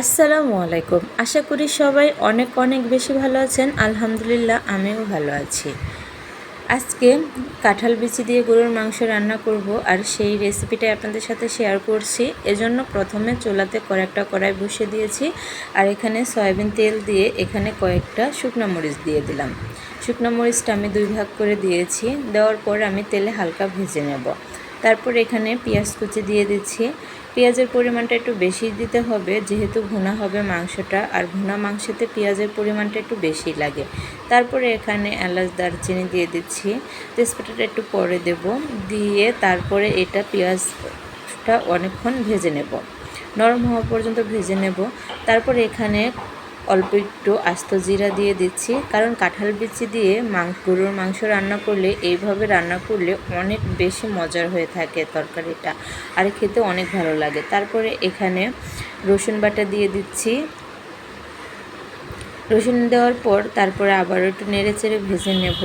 আসসালামু আলাইকুম। আশা করি সবাই অনেক অনেক বেশি ভালো আছেন। আলহামদুলিল্লাহ, আমিও ভালো আছি। আজকে কাঁঠাল বিচি দিয়ে গরুর মাংস রান্না করব আর সেই রেসিপিটাই আপনাদের সাথে শেয়ার করছি। এজন্য প্রথমে চুলাতে কয়েকটা কড়াই বসিয়ে দিয়েছি আর এখানে সয়াবিন তেল দিয়ে এখানে কয়েকটা শুকনো মরিচ দিয়ে দিলাম। শুকনো মরিচটা আমি দুই ভাগ করে দিয়েছি। দেওয়ার পর আমি তেলে হালকা ভেজে নেব। তারপর এখানে পেঁয়াজ কুচি দিয়ে দিচ্ছি। পেঁয়াজের পরিমাণটা একটু বেশি দিতে হবে, যেহেতু ঘুনা হবে মাংসটা, আর ভুনা মাংসতে পেঁয়াজের পরিমাণটা একটু বেশি লাগে। তারপরে এখানে এলাচ, দারচিনি দিয়ে দিচ্ছি। তেজপাতাটা একটু পরে দেব, দিয়ে তারপরে এটা পেঁয়াজটা অনেকক্ষণ ভেজে নেব। নরম হওয়া পর্যন্ত ভেজে নেব। তারপরে এখানে অল্প একটু আস্ত জিরা দিয়ে দিচ্ছি, কারণ কাঁঠাল বিচি দিয়ে মাংস গরুর মাংস রান্না করলে, এইভাবে রান্না করলে অনেক বেশি মজার হয়ে থাকে তরকারিটা আর খেতে অনেক ভালো লাগে। তারপরে এখানে রসুন বাটা দিয়ে দিচ্ছি। রসুন দেওয়ার পর তারপরে আবার একটু নেড়ে চেড়ে ভেজে নেব,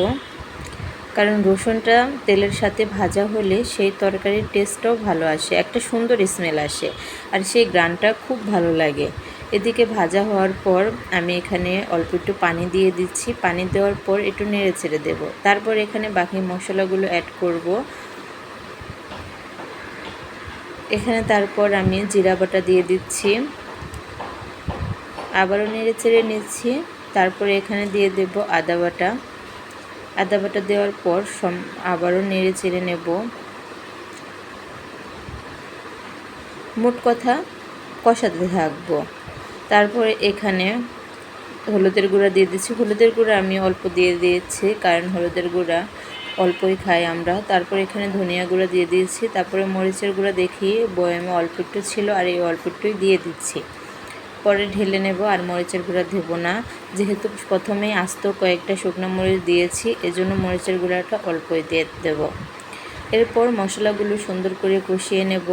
কারণ রসুনটা তেলের সাথে ভাজা হলে সেই তরকারির টেস্টটাও ভালো আসে, একটা সুন্দর স্মেল আসে, আর সেই গ্রানটা খুব ভালো লাগে। এদিকে ভাজা হওয়ার পর আমি এখানে অল্প একটু পানি দিয়ে দিচ্ছি। পানি দেওয়ার পর একটু নেড়ে ছেড়ে দেবো। তারপর এখানে বাকি মশলাগুলো অ্যাড করব। এখানে তারপর আমি জিরা বাটা দিয়ে দিচ্ছি। আবারও নেড়ে চেড়ে নিচ্ছি। তারপরে এখানে দিয়ে দেব আদা বাটা। আদা বাটা দেওয়ার পর সম আবারও নেড়ে চেড়ে নেব। মোট কথা কষাতে থাকব। তারপরে এখানে হলুদের গুঁড়া দিয়ে দিচ্ছি। হলুদের গুঁড়া আমি অল্প দিয়ে দিয়েছি, কারণ হলুদের গুঁড়া অল্পই খাই আমরা। তারপর এখানে ধনিয়া গুঁড়া দিয়ে দিয়েছি। তারপরে মরিচের গুঁড়া দেখি, বয়ামে অল্প একটু ছিল আর এই অল্প একটুই দিয়ে দিচ্ছি। পরে ঢেলে নেব আর মরিচের গুঁড়া দেব না। যেহেতু প্রথমেই আস্ত কয়েকটা শুকনো মরিচ দিয়েছি, এজন্য মরিচের গুঁড়াটা অল্পই দিয়ে দেব। এরপর মশলাগুলো সুন্দর করে কষিয়ে নেব।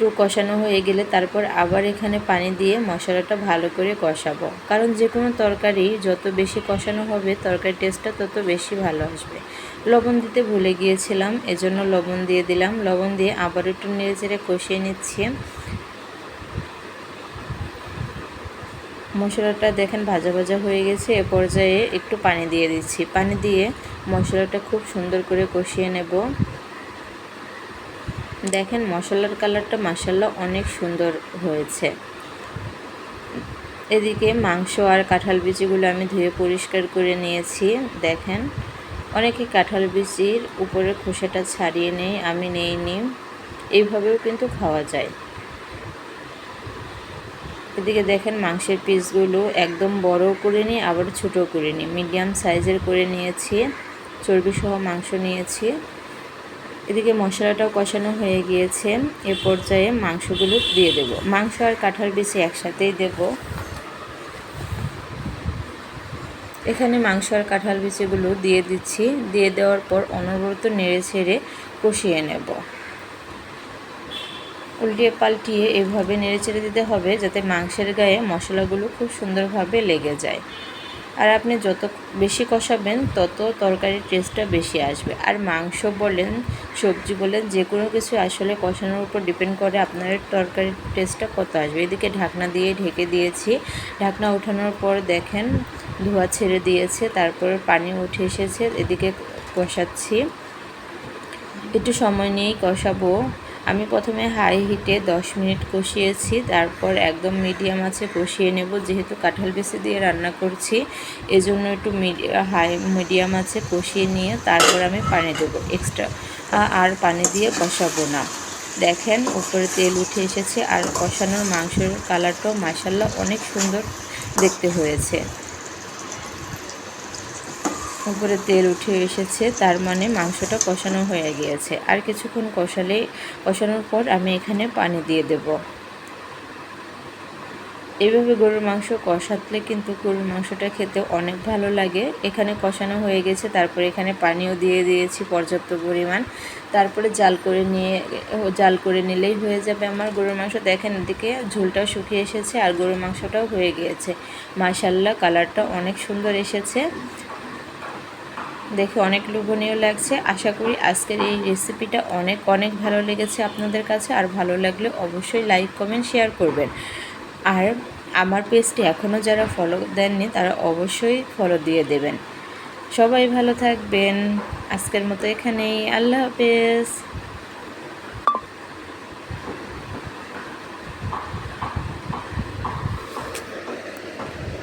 একটু কষানো হয়ে গেলে তারপর আবার এখানে পানি দিয়ে মশলাটা ভালো করে কষাবো। কারণ যে কোনো তরকারি যত বেশি কষানো হবে, তরকারি টেস্টটা তত বেশি ভালো আসবে। লবণ দিতে ভুলে গিয়েছিলাম, এজন্য লবণ দিয়ে দিলাম। লবণ দিয়ে আবার একটু নেড়ে চেড়ে কষিয়ে নিচ্ছি। মশলাটা দেখেন ভাজা ভাজা হয়ে গেছে, এ পর্যায়ে একটু পানি দিয়ে দিচ্ছি। পানি দিয়ে মশলাটা খুব সুন্দর করে কষিয়ে নেব। দেখেন, মশলার কালারটা মাসাল্লা অনেক সুন্দর হয়েছে। এদিকে মাংস আর কাঁঠাল বিচিগুলো আমি ধুয়ে পরিষ্কার করে নিয়েছি। দেখেন, অনেকে কাঁঠাল বিচির উপরে খোসাটা ছাড়িয়ে নেই, আমি নেইনি। এইভাবেও কিন্তু খাওয়া যায়। এদিকে দেখেন, মাংসের পিসগুলো একদম বড় করে নিই আবার ছোটো করে নিই মিডিয়াম সাইজের করে নিয়েছি। চর্বি সহ মাংস নিয়েছি। এদিকে মশলাটাও কষানো হয়ে গিয়েছে। এ পর্যায়ে মাংসগুলো দিয়ে দেব। মাংস আর কাঁঠাল বেশি একসাথেই দেব। এখানে মাংস আর কাঁঠাল বিচিগুলো দিয়ে দিচ্ছি। দিয়ে দেওয়ার পর অনবরত নেড়ে ছেড়ে কষিয়ে নেব। উল্টিয়ে পাল্টিয়ে এভাবে নেড়ে ছেড়ে দিতে হবে যাতে মাংসের গায়ে মশলাগুলো খুব সুন্দরভাবে লেগে যায়। আর আপনি যত বেশি কষাবেন, তত তরকারির টেস্টটা বেশি আসবে। আর মাংস বলেন, সবজি বলেন, যে কোনো কিছু আসলে কষানোর উপর ডিপেন্ড করে আপনার তরকারির টেস্টটা কত আসবে। এদিকে ঢাকনা দিয়ে ঢেকে দিয়েছি। ঢাকনা ওঠানোর পর দেখেন, ধোয়া ছেড়ে দিয়েছে, তারপর পানি উঠে এসেছে, এদিকে কষাচ্ছি। একটু সময় নিয়েই কষাবো। আমি প্রথমে হাই হিটে 10 মিনিট কষিয়েছি, তারপর একদম মিডিয়াম আছে কষিয়ে নেব, যেহেতু কাঁঠাল বেশি দিয়ে রান্না করছি, এজন্য একটু হাই মিডিয়াম আছে কষিয়ে নিয়ে তারপর আমি পানি দেবো এক্সট্রা আর পানি দিয়ে কষাবো না। দেখেন উপরে তেল উঠে এসেছে, আর কষানোর মাংসের কালারটাও মাসাল্লাহ অনেক সুন্দর দেখতে হয়েছে। উপরে তেল উঠে এসেছে, তার মানে মাংসটা কষানো হয়ে গিয়েছে। আর কিছুক্ষণ কষালে, কষানোর পর আমি এখানে পানি দিয়ে দেব। এইভাবে গরুর মাংস কষাতলে কিন্তু গরুর মাংসটা খেতে অনেক ভালো লাগে। এখানে কষানো হয়ে গেছে, তারপরে এখানে পানিও দিয়ে দিয়েছি পর্যাপ্ত পরিমাণ। তারপরে জাল করে নিয়ে, জাল করে নিলেই হয়ে যাবে আমার গরুর মাংস। দেখেন এদিকে ঝোলটাও শুকিয়ে এসেছে আর গরুর মাংসটাও হয়ে গিয়েছে। মাশাল্লাহ কালারটা অনেক সুন্দর এসেছে। দেখে অনেক লোভনীয় লাগছে। আশা করি আজকের এই রেসিপিটা অনেক অনেক ভালো লেগেছে আপনাদের কাছে। আর ভালো লাগলে অবশ্যই লাইক কমেন্ট শেয়ার করবেন। আর আমার পেজটি এখনও যারা ফলো দেননি, তারা অবশ্যই ফলো দিয়ে দেবেন। সবাই ভালো থাকবেন। আজকের মতো এখানেই। আল্লাহ হাফেজ।